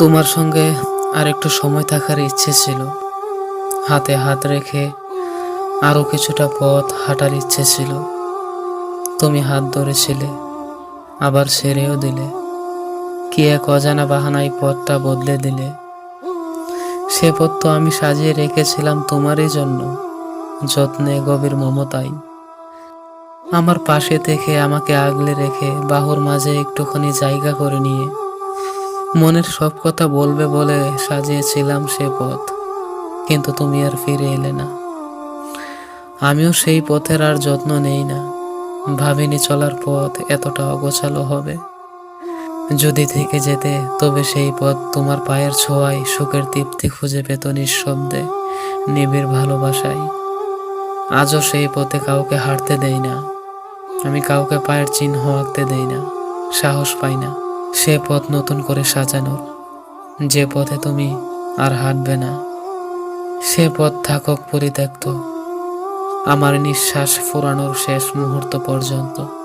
তোমার সঙ্গে আর একটু সময় থাকার ইচ্ছে ছিল। হাতে হাত রেখে আরও কিছুটা পথ হাঁটার ইচ্ছে ছিল। তুমি হাত ধরেছিলে, আবার ছেড়েও দিলে। কি এক অজানা বাহানায় পথটা বদলে দিলে। সে পথ তো আমি সাজিয়ে রেখেছিলাম তোমারই জন্য, যত্নে গভীর মমতায়। আমার পাশে থেকে আমাকে আগলে রেখে বাহুর মাঝে একটুখানি জায়গা করে নিয়ে মনের সব কথা বলবে বলে সাজিয়েছিলাম সে পথ, কিন্তু তুমি আর ফিরে এলে না। আমিও সেই পথের আর যত্ন নেই না। ভাবিনি চলার পথ এতটা অগোছালো হবে। যদি থেকে যেতে, তবে সেই পথ তোমার পায়ের ছোঁয়ায় সুখের তৃপ্তি খুঁজে পেত নিঃশব্দে, নিবিড় ভালোবাসায়। আজও সেই পথে কাউকে হাঁটতে দেই না। আমি কাউকে পায়ের চিহ্ন আঁকতে দেই না, সাহস পাই না। সে পথ নতুন করে সাজানোর যে পথে তুমি আর হাঁটবে না, সে পথ থাকক পরিত্যক্ত। আমার নিঃশ্বাস ফুরানোর শেষ মুহূর্ত পর্যন্ত।